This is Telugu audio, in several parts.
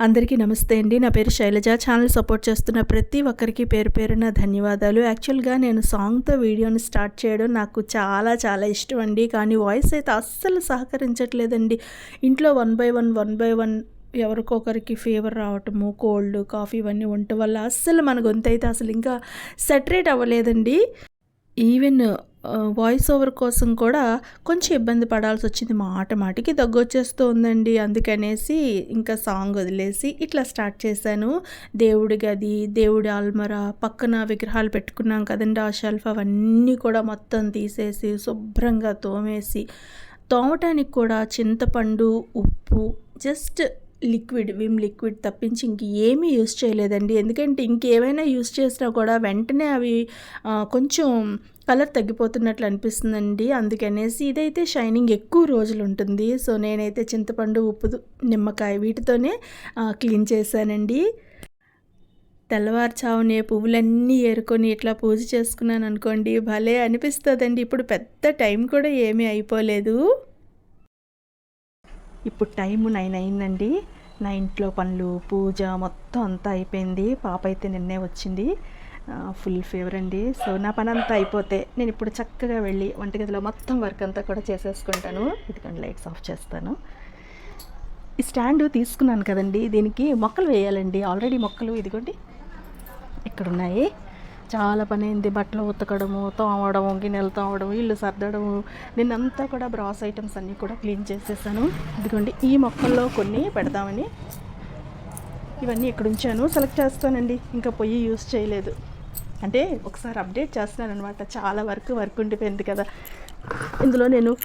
అందరికీ నమస్తే అండి. నా పేరు శైలజ. ఛానల్ సపోర్ట్ చేస్తున్న ప్రతి ఒక్కరికి పేరు పేరున ధన్యవాదాలు. యాక్చువల్గా నేను సాంగ్తో వీడియోని స్టార్ట్ చేయడం నాకు చాలా చాలా ఇష్టం అండి. కానీ వాయిస్ అయితే అస్సలు సహకరించట్లేదండి. ఇంట్లో one by one one by one ఎవరికొకరికి fever రావటము కోల్డ్ కాఫీ ఇవన్నీ ఉండటం వల్ల అస్సలు మన గొంతు అయితే అసలు ఇంకా సెటరేట్ అవ్వలేదండి. ఈవెన్ వాయిస్ ఓవర్ కోసం కూడా కొంచెం ఇబ్బంది పడాల్సి వచ్చింది. మాట మాటికి దగ్గు వచ్చేస్తూ ఉందండి. అందుకనేసి ఇంకా సాంగ్ వదిలేసి ఇట్లా స్టార్ట్ చేశాను. దేవుడి గది దేవుడి ఆల్మర పక్కన విగ్రహాలు పెట్టుకున్నాం కదండి ఆ షెల్ఫ్ అవన్నీ కూడా మొత్తం తీసేసి శుభ్రంగా తోమేసి తోమటానికి కూడా చింతపండు ఉప్పు జస్ట్ లిక్విడ్ విమ్ లిక్విడ్ తప్పించి ఇంక ఏమీ యూస్ చేయలేదండి. ఎందుకంటే ఇంకేమైనా యూస్ చేసినా కూడా వెంటనే అవి కొంచెం కలర్ తగ్గిపోతున్నట్లు అనిపిస్తుందండి. అందుకనేసి ఇదైతే షైనింగ్ ఎక్కువ రోజులు ఉంటుంది. సో నేనైతే చింతపండు ఉప్పు నిమ్మకాయ వీటితోనే క్లీన్ చేశానండి. తెల్లవారుచావునే పువ్వులన్నీ ఏరుకొని ఇట్లా పూజ చేసుకున్నాను అనుకోండి భలే అనిపిస్తుందండి. ఇప్పుడు పెద్ద టైం కూడా ఏమీ అయిపోలేదు. ఇప్పుడు టైం నైన్ అయిందండి. నా ఇంట్లో పనులు పూజ మొత్తం అంతా అయిపోయింది. పాప అయితే నిన్నే వచ్చింది. ఫుల్ ఫీవర్ అండి. సో నా పని అంతా అయిపోతే నేను ఇప్పుడు చక్కగా వెళ్ళి వంటగదిలో మొత్తం వర్క్ అంతా కూడా చేసేసుకుంటాను. ఇదిగోండి లైట్స్ ఆఫ్ చేస్తాను. ఈ స్టాండ్ తీసుకున్నాను కదండి. దీనికి మొక్కలు వేయాలండి. ఆల్రెడీ మొక్కలు ఇదిగోండి. ఇక్కడ ఉన్నాయి చాలా పని అయింది బట్టలు ఉతకడము తోమడము గిన్నెలు తోమడము ఇల్లు సర్దడము. నిన్నంతా కూడా బ్రాస్ ఐటమ్స్ అన్నీ కూడా క్లీన్ చేసేసాను. ఇదిగోండి ఈ మొక్కల్లో కొన్ని పెడదామని ఇవన్నీ ఇక్కడ ఉంచాను. సెలెక్ట్ చేస్తానండి. ఇంకా పొయ్యి యూస్ చేయలేదు. అంటే ఒకసారి అప్డేట్ చేస్తున్నాను అనమాట చాలా వర్క్ వర్క్ ఉండిపోయింది కదా. ఇందులో నేను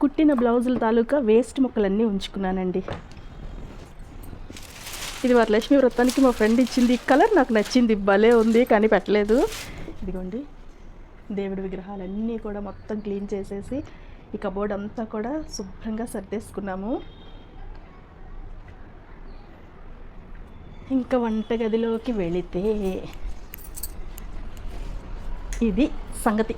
కుట్టిన బ్లౌజుల తాలూకా వేస్ట్ మొక్కలన్నీ ఉంచుకున్నానండి. ఇది వరలక్ష్మి వ్రతానికి మా ఫ్రెండ్ ఇచ్చింది. ఈ కలర్ నాకు నచ్చింది. భలే ఉంది కానీ పెట్టలేదు ఇదిగోండి దేవుడి విగ్రహాలన్నీ కూడా మొత్తం క్లీన్ చేసేసి ఈ కబోర్డ్ అంతా కూడా శుభ్రంగా సర్దేసుకున్నాము. ఇంకా వంటగదిలోకి వెళితే ఇది సంగతి.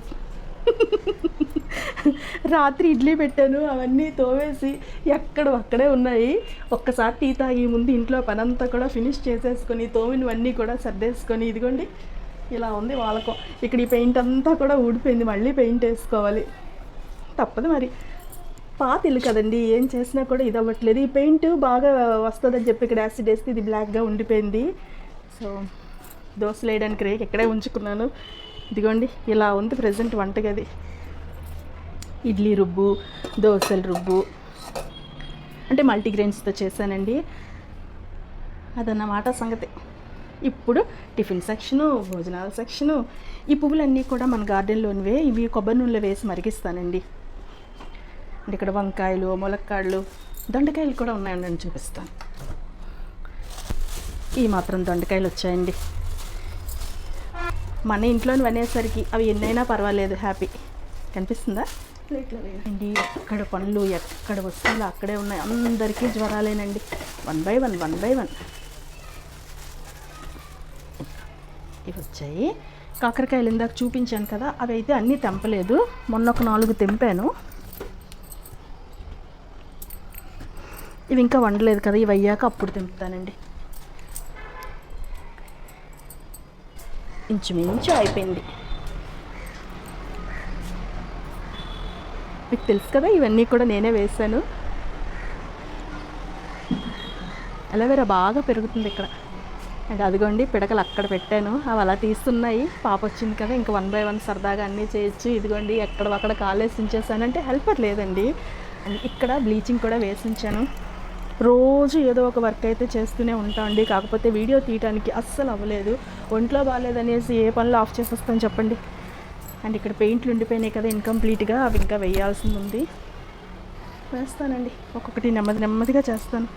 రాత్రి ఇడ్లీ పెట్టాను అవన్నీ తోవేసి ఎక్కడ అక్కడే ఉన్నాయి. ఒక్కసారి టీ తాగి ముందు ఇంట్లో పనంతా కూడా ఫినిష్ చేసేసుకొని తోమినవన్నీ కూడా సర్దేసుకొని ఇదిగోండి ఇలా ఉంది వాళ్ళకం ఇక్కడ ఈ పెయింట్ అంతా కూడా ఊడిపోయింది మళ్ళీ పెయింట్ వేసుకోవాలి. తప్పదు మరి. పాత ఇల్లు కదండి ఏం చేసినా కూడా ఇది అవ్వట్లేదు. ఈ పెయింట్ బాగా వస్తుందని చెప్పి ఇక్కడ యాసిడ్ వేస్తే ఇది బ్లాక్గా ఉండిపోయింది. సో దోశలు వేయడానికి రేక్ ఎక్కడే ఉంచుకున్నాను. ఇదిగోండి ఇలా ఉంది ప్రజెంట్ వంటగది. ఇడ్లీ రుబ్బు దోశల రుబ్బు. అంటే మల్టీగ్రెయిన్స్తో చేశానండి. అదన్నమాట సంగతి. ఇప్పుడు టిఫిన్ సెక్షను భోజనాల సెక్షను ఈ పువ్వులన్నీ కూడా మన గార్డెన్లోనివే ఇవి కొబ్బరి నూనెలో వేసి మరిగిస్తానండి. అంటే ఇక్కడ వంకాయలు ములక్కాడలు దొండకాయలు కూడా ఉన్నాయండి నేను చూపిస్తాను. ఈ మాత్రం దొండకాయలు వచ్చాయండి. మన ఇంట్లోని పనేసరికి అవి ఎన్నైనా పర్వాలేదు హ్యాపీ. కనిపిస్తుందా? అండి ఎక్కడ పనులు ఎక్కడ వస్తువులు అక్కడే ఉన్నాయి. అందరికీ జ్వరాలేనండి. One by one one by one. ఇవి వచ్చాయి. కాకరకాయలు ఇందాక చూపించాను కదా అవి అయితే అన్నీ తెంపలేదు. మొన్న ఒక నాలుగు తెంపాను. ఇవి ఇంకా వండలేదు కదా ఇవి అయ్యాక అప్పుడు తెంపుతానండి. ఇంచుమించు అయిపోయింది. మీకు తెలుసు కదా ఇవన్నీ కూడా నేనే వేశాను. అలోవెరా బాగా పెరుగుతుంది ఇక్కడ. అండ్ అదిగోండి పిడకలు అక్కడ పెట్టాను. అవి అలా తీస్తున్నాయి. పాప వచ్చింది కదా ఇంకా వన్ బై వన్ సరదాగా అన్నీ చేయొచ్చు ఇదిగోండి ఎక్కడ అక్కడ కాలేసి ఉంచేసానంటే హెల్పర్ లేదండి. అండ్ ఇక్కడ బ్లీచింగ్ కూడా వేసి ఉంచాను రోజు ఏదో ఒక వర్క్ అయితే చేస్తూనే ఉంటామండి కాకపోతే వీడియో తీయడానికి అస్సలు అవ్వలేదు. ఒంట్లో బాగాలేదనేసి ఏ పనులు ఆఫ్ చేసేస్తాను చెప్పండి. అండ్ ఇక్కడ పెయింట్లు ఉండిపోయినాయి కదా ఇన్కంప్లీట్గా అవి ఇంకా వేయాల్సింది ఉంది. వేస్తానండి. ఒక్కొక్కటి నెమ్మది నెమ్మదిగా చేస్తాను.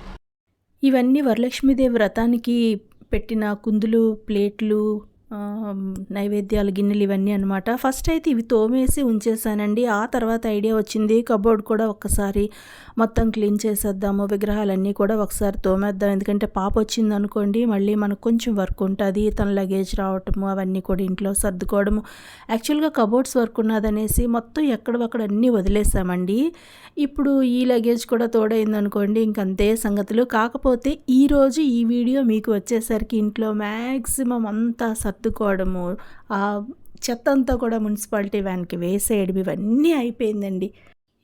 ఇవన్నీ వరలక్ష్మీదేవి వ్రతానికి పెట్టిన కుందులు ప్లేట్లు నైవేద్యాలు గిన్నెలు ఇవన్నీ అనమాట ఫస్ట్ అయితే ఇవి తోమేసి ఉంచేసానండి. ఆ తర్వాత ఐడియా వచ్చింది. కబోర్డ్ కూడా ఒక్కసారి మొత్తం క్లీన్ చేసేద్దాము. విగ్రహాలన్నీ కూడా ఒకసారి తోమేద్దాం. ఎందుకంటే పాప వచ్చింది అనుకోండి మళ్ళీ మనకు కొంచెం వర్క్ ఉంటుంది. తన లగేజ్ రావటము అవన్నీ కూడా ఇంట్లో సర్దుకోవడము. యాక్చువల్గా కబోర్డ్స్ వర్క్ ఉన్నదనేసి మొత్తం ఎక్కడవక్కడ అన్నీ వదిలేసామండి. ఇప్పుడు ఈ లగేజ్ కూడా తోడైంది అనుకోండి ఇంకంతే సంగతులు. కాకపోతే ఈరోజు ఈ వీడియో మీకు వచ్చేసరికి ఇంట్లో మ్యాక్సిమం అంతా సర్దుకోవడము ఆ చెత్త అంతా కూడా మున్సిపాలిటీ వ్యాన్కి వేసేయడం ఇవన్నీ అయిపోయిందండి.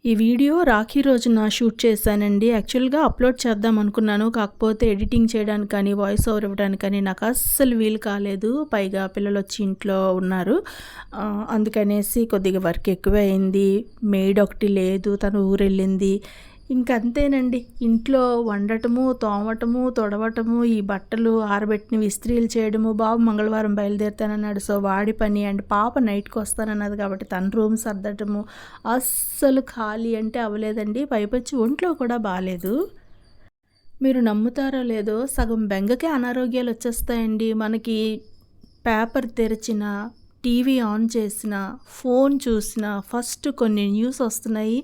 ఈ వీడియో రాఖీ రోజున షూట్ చేశానండి. యాక్చువల్గా అప్లోడ్ చేద్దాం అనుకున్నాను. కాకపోతే ఎడిటింగ్ చేయడానికి కానీ వాయిస్ ఓవర్ ఇవ్వడానికి కానీ నాకు అస్సలు వీలు కాలేదు. పైగా పిల్లలు వచ్చి ఇంట్లో ఉన్నారు. అందుకనేసి కొద్దిగా వర్క్ ఎక్కువ అయింది మెయిడ్ ఒకటి లేదు. తను ఊరెళ్ళింది. ఇంకంతేనండి. ఇంట్లో వండటము తోమటము తొడవటము ఈ బట్టలు ఆరబెట్టిన ఇస్త్రీలు చేయడము బాబు మంగళవారం బయలుదేరుతానన్నాడు. సో వాడి పని అండ్ పాప నైట్కి వస్తానన్నది కాబట్టి తన రూమ్ సర్దటము అస్సలు ఖాళీ అంటే అవ్వలేదండి. పైపొచ్చి ఒంట్లో కూడా బాగాలేదు మీరు నమ్ముతారో లేదో సగం బెంగకే అనారోగ్యాలు వచ్చేస్తాయండి. మనకి పేపర్ తెరిచిన టీవీ ఆన్ చేసిన ఫోన్ చూసిన ఫస్ట్ కొన్ని న్యూస్ వస్తున్నాయి.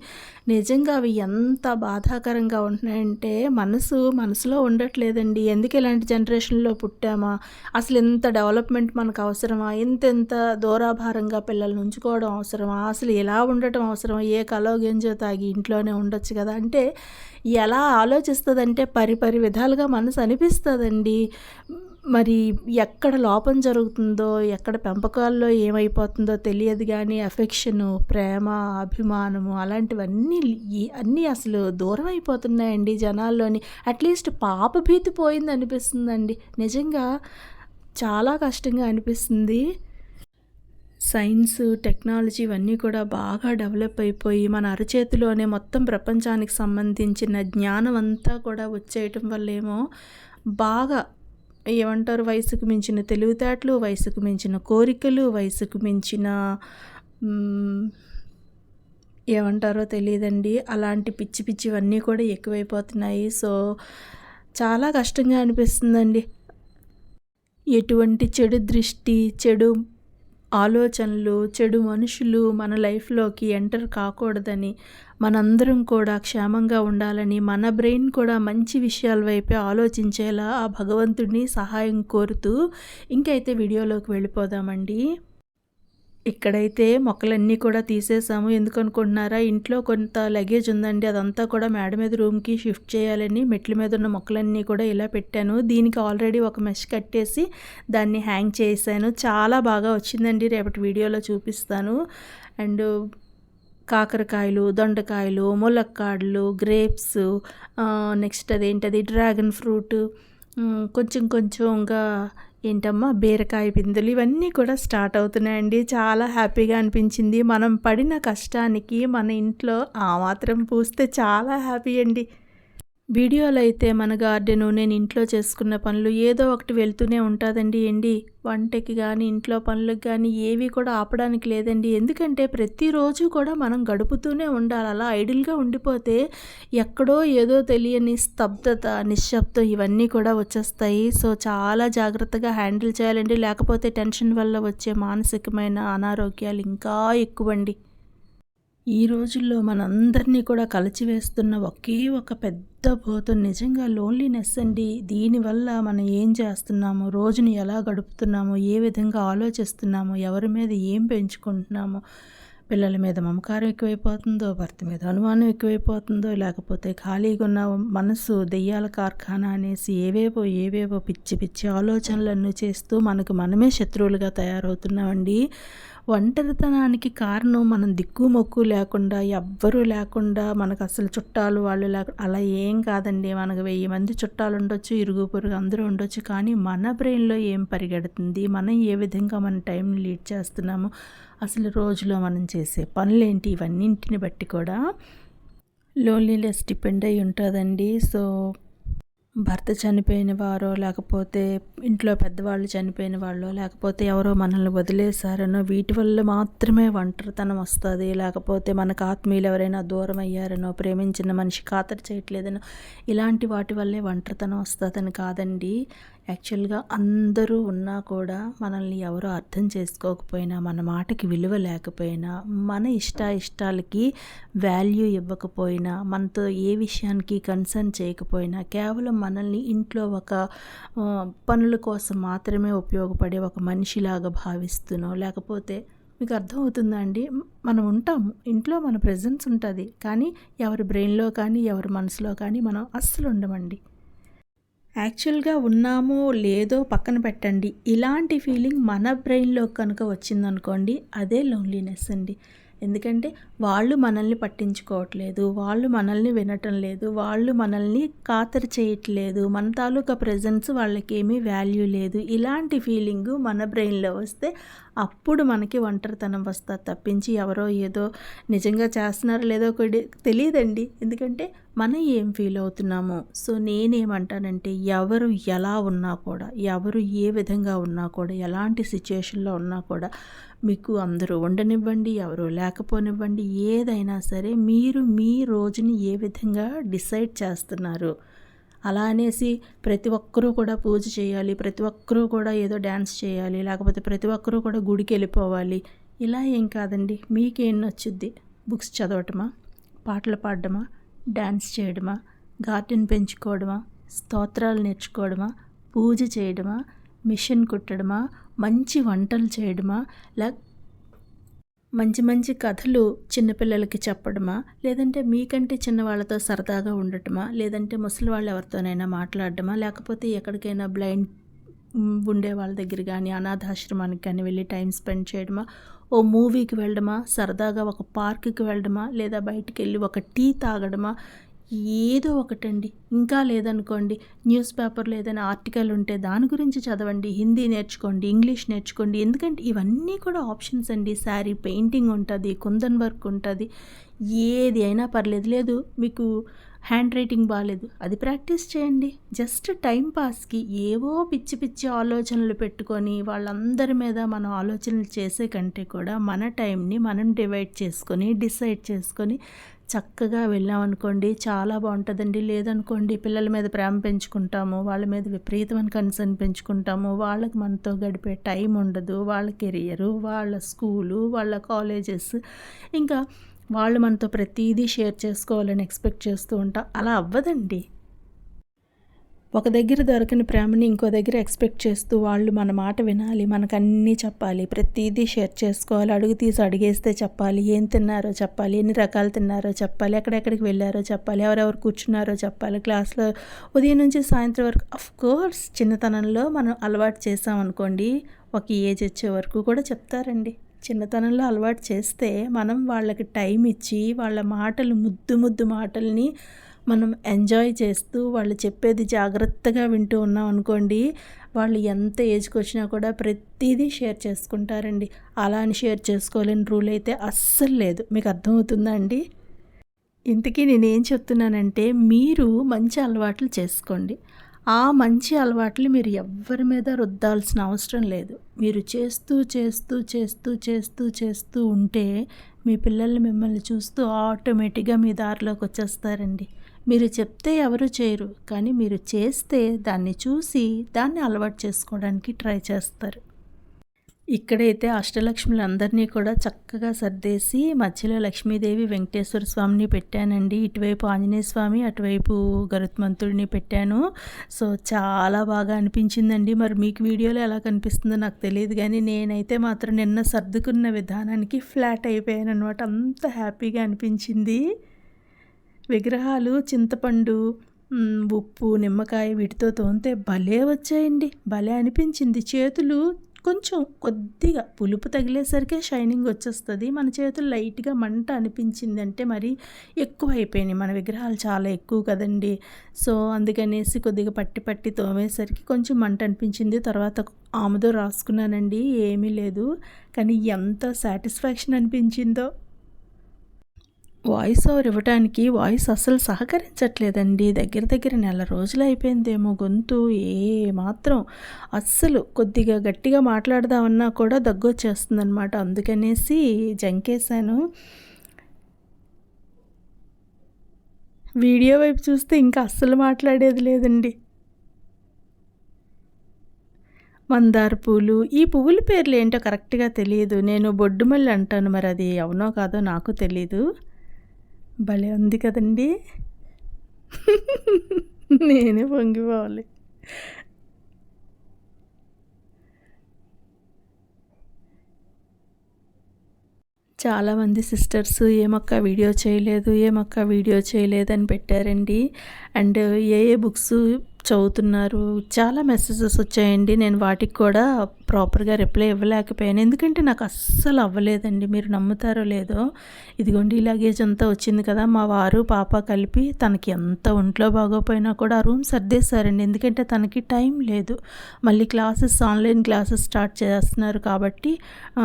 నిజంగా అవి ఎంత బాధాకరంగా ఉంటున్నాయంటే మనసు మనసులో ఉండట్లేదండి. ఎందుకు ఇలాంటి జనరేషన్లో పుట్టామా? అసలు ఎంత డెవలప్మెంట్ మనకు అవసరమా? ఎంతెంత దూరాభారంగా పిల్లల్ని ఉంచుకోవడం అవసరమా? అసలు ఎలా ఉండటం అవసరమా? ఏ కలో గింజో తాగి ఇంట్లోనే ఉండొచ్చు కదా? అంటే ఎలా ఆలోచిస్తుందంటే పరి పరి విధాలుగా మనసు అనిపిస్తుందండి. మరి ఎక్కడ లోపం జరుగుతుందో ఎక్కడ పెంపకాల్లో ఏమైపోతుందో తెలియదు కానీ అఫెక్షను ప్రేమ అభిమానము అలాంటివన్నీ అన్నీ అసలు దూరం అయిపోతున్నాయండి జనాల్లోని అట్లీస్ట్ పాప భీతి పోయింది అనిపిస్తుందండి నిజంగా చాలా కష్టంగా అనిపిస్తుంది. సైన్స్ టెక్నాలజీ ఇవన్నీ కూడా బాగా డెవలప్ అయిపోయి మన అరచేతిలోనే మొత్తం ప్రపంచానికి సంబంధించిన జ్ఞానం అంతా కూడా వచ్చేయటం వల్లేమో బాగా ఏమంటారు? వయసుకు మించిన తెలివితేటలు వయసుకు మించిన కోరికలు వయసుకు మించిన ఏమంటారో తెలియదండి అలాంటి పిచ్చి పిచ్చివన్నీ కూడా ఎక్కువైపోతున్నాయి. సో చాలా కష్టంగా అనిపిస్తుందండి. ఎటువంటి చెడు దృష్టి చెడు ఆలోచనలు చెడు మనుషులు మన లైఫ్లోకి ఎంటర్ కాకూడదని మనందరం కూడా క్షేమంగా ఉండాలని మన బ్రెయిన్ కూడా మంచి విషయాల వైపే ఆలోచించేలా ఆ భగవంతుడిని సహాయం కోరుతూ ఇంకైతే వీడియోలోకి వెళ్ళిపోదామండి. ఇక్కడైతే మొక్కలన్నీ కూడా తీసేసాము. ఎందుకు అనుకుంటున్నారా ఇంట్లో కొంత లగేజ్ ఉందండి. అదంతా కూడా మేడ మీద రూమ్కి షిఫ్ట్ చేయాలని మెట్ల మీద ఉన్న మొక్కలన్నీ కూడా ఇలా పెట్టాను. దీనికి ఆల్రెడీ ఒక మెష్ కట్టేసి దాన్ని హ్యాంగ్ చేశాను. చాలా బాగా వచ్చిందండి. రేపటి వీడియోలో చూపిస్తాను. అండ్ కాకరకాయలు దొండకాయలు ములక్కాడలు గ్రేప్స్ నెక్స్ట్ అదేంటది? డ్రాగన్ ఫ్రూట్ కొంచెం కొంచెంగా ఏంటమ్మా బీరకాయ పిందులు ఇవన్నీ కూడా స్టార్ట్ అవుతున్నాయండి. చాలా హ్యాపీగా అనిపించింది. మనం పడిన కష్టానికి మన ఇంట్లో ఆ మాత్రం పూస్తే చాలా హ్యాపీ అండి. వీడియోలో అయితే మన గార్డెను నేను ఇంట్లో చేసుకున్న పనులు ఏదో ఒకటి వెళ్తూనే ఉంటుందండి ఏంటి వంటకి కానీ ఇంట్లో పనులకు కానీ ఏవి కూడా ఆపడానికి లేదండి. ఎందుకంటే ప్రతిరోజు కూడా మనం గడుపుతూనే ఉండాలి. అలా ఐడిల్గా ఉండిపోతే ఎక్కడో ఏదో తెలియని స్తబ్దత నిశ్శబ్దం ఇవన్నీ కూడా వచ్చేస్తాయి. సో చాలా జాగ్రత్తగా హ్యాండిల్ చేయాలండి. లేకపోతే టెన్షన్ వల్ల వచ్చే మానసికమైన అనారోగ్యాలు ఇంకా ఎక్కువండి. ఈ రోజుల్లో మనందరినీ కూడా కలిచివేస్తున్న ఒకే ఒక పెద్ద భూతం నిజంగా లోన్లీనెస్ అండి. దీనివల్ల మనం ఏం చేస్తున్నాము? రోజుని ఎలా గడుపుతున్నాము? ఏ విధంగా ఆలోచిస్తున్నాము? ఎవరి మీద ఏం పెంచుకుంటున్నాము? పిల్లల మీద మమకారం ఎక్కువైపోతుందో భర్త మీద అనుమానం ఎక్కువైపోతుందో లేకపోతే ఖాళీగా ఉన్న మనసు దెయ్యాల కార్ఖానా అనేసి ఏవేవో ఏవేవో పిచ్చి పిచ్చి ఆలోచనలన్నీ చేస్తూ మనకు మనమే శత్రువులుగా తయారవుతున్నామండి. ఒంటరితనానికి కారణం మనం దిక్కు మొక్కు లేకుండా ఎవ్వరూ లేకుండా మనకు అసలు చుట్టాలు వాళ్ళు లేకుండా అలా ఏం కాదండి. మనకు వెయ్యి మంది చుట్టాలు ఉండొచ్చు ఇరుగు పొరుగు అందరూ ఉండొచ్చు కానీ మన బ్రెయిన్లో ఏం పరిగెడుతుంది? మనం ఏ విధంగా మన టైంని లీడ్ చేస్తున్నాము? అసలు రోజులో మనం చేసే పనులేంటి? ఇవన్నింటిని బట్టి కూడా లోన్లీనెస్ డిపెండ్ అయి ఉంటుందండి. సో భర్త చనిపోయిన వారో లేకపోతే ఇంట్లో పెద్దవాళ్ళు చనిపోయిన వాళ్ళో లేకపోతే ఎవరో మనల్ని వదిలేశారనో వీటి వల్ల మాత్రమే ఒంటరితనం వస్తుంది. లేకపోతే మనకు ఆత్మీయులు ఎవరైనా దూరం అయ్యారనో ప్రేమించిన మనిషి ఖాతరు చేయట్లేదనో ఇలాంటి వాటి వల్లే ఒంటరితనం వస్తుందని కాదండి. యాక్చువల్గా అందరూ ఉన్నా కూడా మనల్ని ఎవరో అర్థం చేసుకోకపోయినా మన మాటకి విలువ లేకపోయినా మన ఇష్ట ఇష్టాలకి వాల్యూ ఇవ్వకపోయినా మనతో ఏ విషయానికి కన్సర్న్ చేయకపోయినా కేవలం మనల్ని ఇంట్లో ఒక పనుల కోసం మాత్రమే ఉపయోగపడే ఒక మనిషిలాగా భావిస్తునో లేకపోతే మీకు అర్థమవుతుందా అండి? మనం ఉంటాము ఇంట్లో మన ప్రెజెన్స్ ఉంటుంది కానీ ఎవరి బ్రెయిన్లో కానీ ఎవరి మనసులో కానీ మనం అస్సలు ఉండమండి. యాక్చువల్గా ఉన్నామో లేదో పక్కన పెట్టండి. ఇలాంటి ఫీలింగ్ మన బ్రెయిన్లో కనుక వచ్చిందనుకోండి అదే లోన్లీనెస్ అండి. ఎందుకంటే వాళ్ళు మనల్ని పట్టించుకోవట్లేదు వాళ్ళు మనల్ని వినటం లేదు వాళ్ళు మనల్ని ఖాతరు చేయట్లేదు మన తాలూకా ప్రజెన్స్ వాళ్ళకేమీ వాల్యూ లేదు. ఇలాంటి ఫీలింగు మన బ్రెయిన్లో వస్తే అప్పుడు మనకి ఒంటరితనం వస్తా తప్పించి ఎవరో ఏదో నిజంగా చేస్తున్నారో లేదో ఒకటి తెలియదండి. ఎందుకంటే మనం ఏం ఫీల్ అవుతున్నామో. సో నేనేమంటానంటే ఎవరు ఎలా ఉన్నా కూడా ఎవరు ఏ విధంగా ఉన్నా కూడా ఎలాంటి సిచ్యుయేషన్లో ఉన్నా కూడా మీకు అందరూ ఉండనివ్వండి ఎవరు లేకపోనివ్వండి ఏదైనా సరే మీరు మీ రోజుని ఏ విధంగా డిసైడ్ చేస్తున్నారు? అలా అనేసి ప్రతి ఒక్కరూ కూడా పూజ చేయాలి ప్రతి ఒక్కరూ కూడా ఏదో డ్యాన్స్ చేయాలి లేకపోతే ప్రతి ఒక్కరూ కూడా గుడికి వెళ్ళిపోవాలి. ఇలా ఏం కాదండి. మీకేం నచ్చుద్ది? బుక్స్ చదవటమా? పాటలు పాడడమా డ్యాన్స్ చేయడమా? గార్డెన్ పెంచుకోవడమా? స్తోత్రాలు నేర్చుకోవడమా? పూజ చేయడమా? మిషన్ కుట్టడమా మంచి వంటలు చేయడమా లేక మంచి మంచి కథలు చిన్నపిల్లలకి చెప్పడమా లేదంటే మీకంటే చిన్నవాళ్ళతో సరదాగా ఉండటమా లేదంటే ముసలి వాళ్ళు ఎవరితోనైనా మాట్లాడటమా లేకపోతే ఎక్కడికైనా బ్లైండ్ ఉండే వాళ్ళ దగ్గర కానీ అనాథాశ్రమానికి కానీ వెళ్ళి టైం స్పెండ్ చేయడమా ఓ మూవీకి వెళ్ళడమా సరదాగా ఒక పార్క్కి వెళ్ళడమా లేదా బయటికి వెళ్ళి ఒక టీ తాగడమా ఏదో ఒకటండి. ఇంకా లేదనుకోండి. న్యూస్ పేపర్లో ఏదైనా ఆర్టికల్ ఉంటే దాని గురించి చదవండి. హిందీ నేర్చుకోండి ఇంగ్లీష్ నేర్చుకోండి. ఎందుకంటే ఇవన్నీ కూడా ఆప్షన్స్ అండి. శారీ పెయింటింగ్ ఉంటుంది కుందన్ వర్క్ ఉంటుంది. ఏది అయినా పర్లేదు. లేదు మీకు హ్యాండ్ రైటింగ్ బాగాలేదు అది ప్రాక్టీస్ చేయండి. జస్ట్ టైం పాస్కి ఏవో పిచ్చి పిచ్చి ఆలోచనలు పెట్టుకొని వాళ్ళందరి మీద మనం ఆలోచనలు చేసే కంటే కూడా మన టైంని మనం డివైడ్ చేసుకొని డిసైడ్ చేసుకొని చక్కగా వెళ్ళామనుకోండి చాలా బాగుంటుందండి. లేదనుకోండి పిల్లల మీద ప్రేమ పెంచుకుంటాము వాళ్ళ మీద విపరీతమైన కన్సర్న్ పెంచుకుంటాము వాళ్ళకి మనతో గడిపే టైం ఉండదు వాళ్ళ కెరియరు వాళ్ళ స్కూలు వాళ్ళ కాలేజెస్. ఇంకా వాళ్ళు మనతో ప్రతిదీ షేర్ చేసుకోవాలని ఎక్స్పెక్ట్ చేస్తూ ఉంటాం. అలా అవ్వదండి. ఒక దగ్గర దొరకని ప్రేమని ఇంకో దగ్గర ఎక్స్పెక్ట్ చేస్తూ వాళ్ళు మన మాట వినాలి మనకు అన్నీ చెప్పాలి ప్రతిదీ షేర్ చేసుకోవాలి అడుగు తీసి అడిగేస్తే చెప్పాలి ఏం తిన్నారో చెప్పాలి ఎన్ని రకాలు తిన్నారో చెప్పాలి ఎక్కడెక్కడికి వెళ్ళారో చెప్పాలి ఎవరెవరు కూర్చున్నారో చెప్పాలి. క్లాస్లో ఉదయం నుంచి సాయంత్రం వరకు అఫ్ కోర్స్ చిన్నతనంలో మనం అలవాటు చేసామనుకోండి ఒక ఏజ్ వచ్చే వరకు కూడా చెప్తారండి. చిన్నతనంలో అలవాటు చేస్తే మనం వాళ్ళకి టైం ఇచ్చి వాళ్ళ మాటలు ముద్దు ముద్దు మాటల్ని మనం ఎంజాయ్ చేస్తూ వాళ్ళు చెప్పేది జాగ్రత్తగా వింటూ ఉన్నాం అనుకోండి వాళ్ళు ఎంత ఏజ్కి వచ్చినా కూడా ప్రతిదీ షేర్ చేసుకుంటారండి. అలా అని షేర్ చేసుకోలేని రూల్ అయితే అస్సలు లేదు. మీకు అర్థమవుతుందా అండి? ఇంతకీ నేనేం చెప్తున్నానంటే మీరు మంచి అలవాట్లు చేసుకోండి. ఆ మంచి అలవాట్లు మీరు ఎవ్వరి మీద రుద్దాల్సిన అవసరం లేదు. మీరు చేస్తూ చేస్తూ చేస్తూ చేస్తూ చేస్తూ ఉంటే మీ పిల్లలు మిమ్మల్ని చూస్తూ ఆటోమేటిక్గా మీ దారిలోకి వచ్చేస్తారండి. మీరు చెప్తే ఎవరు చేయరు కానీ మీరు చేస్తే దాన్ని చూసి దాన్ని అలవాటు చేసుకోవడానికి ట్రై చేస్తారు. ఇక్కడైతే అష్టలక్ష్ములందరినీ కూడా చక్కగా సర్దేసి మధ్యలో లక్ష్మీదేవి వెంకటేశ్వర స్వామిని పెట్టానండి. ఇటువైపు ఆంజనేయ స్వామి అటువైపు గరుత్మంతుడిని పెట్టాను. సో చాలా బాగా అనిపించిందండి. మరి మీకు వీడియోలో ఎలా కనిపిస్తుందో నాకు తెలియదు కానీ నేనైతే మాత్రం నిన్న సర్దుకున్న విధానానికి ఫ్లాట్ అయిపోయాను అనమాట అంత హ్యాపీగా అనిపించింది. విగ్రహాలు చింతపండు ఉప్పు నిమ్మకాయ వీటితో తోంతే భలే వచ్చాయండి. భలే అనిపించింది. చేతులు కొంచెం కొద్దిగా పులుపు తగిలేసరికే షైనింగ్ వచ్చేస్తుంది. మన చేతులు లైట్గా మంట అనిపించింది అంటే మరి ఎక్కువ అయిపోయినాయి మన విగ్రహాలు చాలా ఎక్కువ కదండి. సో అందుకనేసి కొద్దిగా పట్టి పట్టి తోమేసరికి కొంచెం మంట అనిపించింది. తర్వాత ఆముదో రాసుకున్నానండి. ఏమీ లేదు. కానీ ఎంత సాటిస్ఫాక్షన్ అనిపించిందో. వాయిస్ ఓవర్ ఇవ్వడానికి వాయిస్ అస్సలు సహకరించట్లేదండి. దగ్గర దగ్గర నెల రోజులు అయిపోయిందేమో గొంతు. ఏ మాత్రం అస్సలు కొద్దిగా గట్టిగా మాట్లాడదామన్నా కూడా దగ్గొచ్చేస్తుంది అనమాట అందుకనేసి జంకేశాను. వీడియో వైపు చూస్తే ఇంకా అస్సలు మాట్లాడేది లేదండి. మందార పూలు. ఈ పువ్వుల పేర్లు ఏంటో కరెక్ట్గా తెలియదు నేను బొడ్డుమల్లి అంటాను మరి అది అవునో కాదో నాకు తెలీదు. భలే ఉంది కదండి. నేనే పొంగిపోవాలి. చాలామంది సిస్టర్స్ ఏమక్క వీడియో చేయలేదు ఏమక్క వీడియో చేయలేదు అని పెట్టారండి. అండ్ ఏ ఏ బుక్స్ చదువుతున్నారు. చాలా మెసేజెస్ వచ్చాయండి. నేను వాటికి కూడా ప్రాపర్గా రిప్లై ఇవ్వలేకపోయాను. ఎందుకంటే నాకు అస్సలు అవ్వలేదండి. మీరు నమ్ముతారో లేదో. ఇదిగోండి ఈ లగేజ్ అంతా వచ్చింది కదా. మా వారు పాప కలిపి తనకి ఎంత ఒంట్లో బాగోపోయినా కూడా ఆ రూమ్ సర్దేశారండి. ఎందుకంటే తనకి టైం లేదు. మళ్ళీ క్లాసెస్ ఆన్లైన్ క్లాసెస్ స్టార్ట్ చేస్తున్నారు కాబట్టి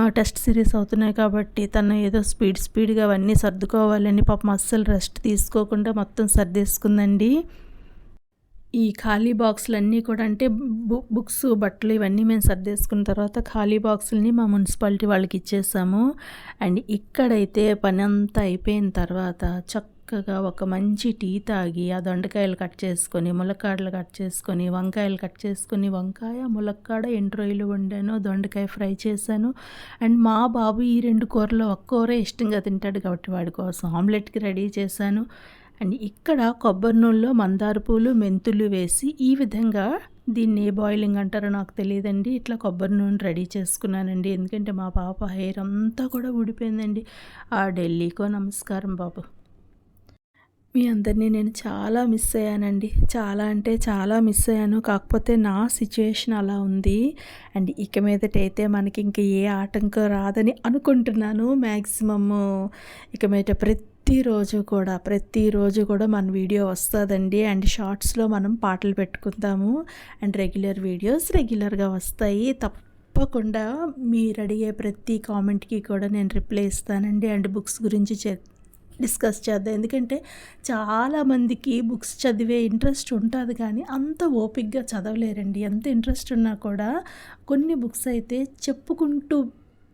టెస్ట్ సిరీస్ అవుతున్నాయి కాబట్టి తను ఏదో స్పీడ్ స్పీడ్గా అవన్నీ సర్దుకోవాలని పాపం అస్సలు రెస్ట్ తీసుకోకుండా మొత్తం సర్దేసుకుందండి. ఈ ఖాళీ బాక్సులన్నీ కూడా అంటే బుక్స్ బట్టలు ఇవన్నీ మేము సర్దేసుకున్న తర్వాత ఖాళీ బాక్సులని మా మున్సిపాలిటీ వాళ్ళకి ఇచ్చేసాము. అండ్ ఇక్కడైతే పని అంతా అయిపోయిన తర్వాత చక్కగా ఒక మంచి టీ తాగి ఆ దొండకాయలు కట్ చేసుకొని ములక్కాడలు కట్ చేసుకొని వంకాయలు కట్ చేసుకొని వంకాయ ములక్కాడ ఎండ్రోయిలు వండాను దొండకాయ ఫ్రై చేశాను. అండ్ మా బాబు ఈ రెండు కూరలో ఒక్క కూర ఇష్టంగా తింటాడు కాబట్టి వాడి కోసం ఆమ్లెట్కి రెడీ చేశాను. అండ్ ఇక్కడ కొబ్బరి నూనెలో మందార పూలు మెంతులు వేసి ఈ విధంగా దీన్ని ఏ బాయిలింగ్ అంటారో నాకు తెలియదండి. ఇట్లా కొబ్బరి నూనె రెడీ చేసుకున్నానండి. ఎందుకంటే మా పాప హెయిర్ అంతా కూడా ఊడిపోయిందండి. ఆ ఢిల్లీకో నమస్కారం బాబు. మీ అందరినీ నేను చాలా మిస్ అయ్యానండి. చాలా అంటే చాలా మిస్ అయ్యాను. కాకపోతే నా సిచ్యుయేషన్ అలా ఉంది. అండ్ ఇక మీదటైతే మనకి ఇంక ఏ ఆటంకం రాదని అనుకుంటున్నాను. మ్యాక్సిమమ్ ఇక మీద ప్రతి ప్రతిరోజు కూడా ప్రతిరోజు కూడా మన వీడియో వస్తుందండి. అండ్ షార్ట్స్లో మనం పాటలు పెట్టుకుందాము. అండ్ రెగ్యులర్ వీడియోస్ రెగ్యులర్గా వస్తాయి. తప్పకుండా మీరు అడిగే ప్రతి కామెంట్కి కూడా నేను రిప్లై ఇస్తానండి. అండ్ బుక్స్ గురించి చె డిస్కస్ చేద్దాం. ఎందుకంటే చాలామందికి బుక్స్ చదివే ఇంట్రెస్ట్ ఉంటుంది కానీ అంత ఓపిక్గా చదవలేరండి. ఎంత ఇంట్రెస్ట్ ఉన్నా కూడా కొన్ని బుక్స్ అయితే చెప్పుకుంటూ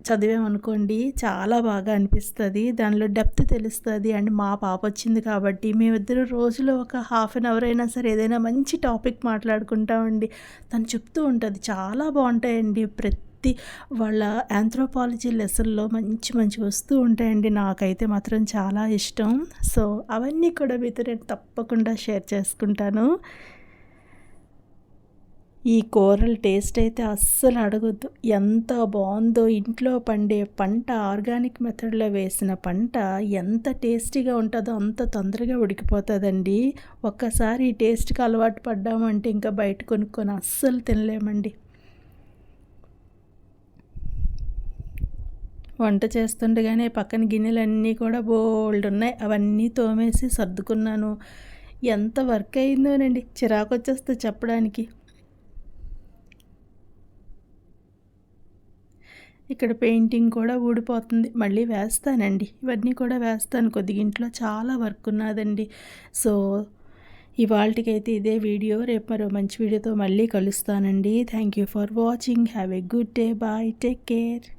చదివామనుకోండి చాలా బాగా అనిపిస్తుంది. దానిలో డెప్త్ తెలుస్తుంది. అండ్ మా పాప వచ్చింది కాబట్టి మేమిద్దరు రోజులో ఒక హాఫ్ అన్ అవర్ అయినా సరే ఏదైనా మంచి టాపిక్ మాట్లాడుకుంటామండి. తను చెప్తూ ఉంటుంది చాలా బాగుంటాయండి. ప్రతి వాళ్ళ ఆంథ్రోపాలజీ లెసన్లో మంచి మంచి వస్తూ ఉంటాయండి. నాకైతే మాత్రం చాలా ఇష్టం. సో అవన్నీ కూడా మీతో నేను తప్పకుండా షేర్ చేసుకుంటాను. ఈ కూరల టేస్ట్ అయితే అస్సలు అడగొద్దు. ఎంత బాగుందో ఇంట్లో పండే పంట ఆర్గానిక్ మెథడ్లో వేసిన పంట ఎంత టేస్టీగా ఉంటుందో అంత తొందరగా ఉడికిపోతుందండి. ఒక్కసారి ఈ టేస్ట్కి అలవాటు పడ్డామంటే ఇంకా బయట కొనుక్కొని అస్సలు తినలేమండి. వంట చేస్తుండగానే పక్కన గిన్నెలన్నీ కూడా బోల్డ్ ఉన్నాయి. అవన్నీ తోమేసి సర్దుకున్నాను. ఎంత వర్క్ అయిందోనండి. చిరాకు వచ్చేస్తే చెప్పడానికి. ఇక్కడ పెయింటింగ్ కూడా ఊడిపోతుంది. మళ్ళీ వేస్తానండి. ఇవన్నీ కూడా వేస్తాను కొద్దిగా. ఇంట్లో చాలా వర్క్ ఉన్నదండి. సో ఇవాళకైతే ఇదే వీడియో. రేపు మరో మంచి వీడియోతో మళ్ళీ కలుస్తానండి. Thank you for watching. Have a good day. Bye. Take care.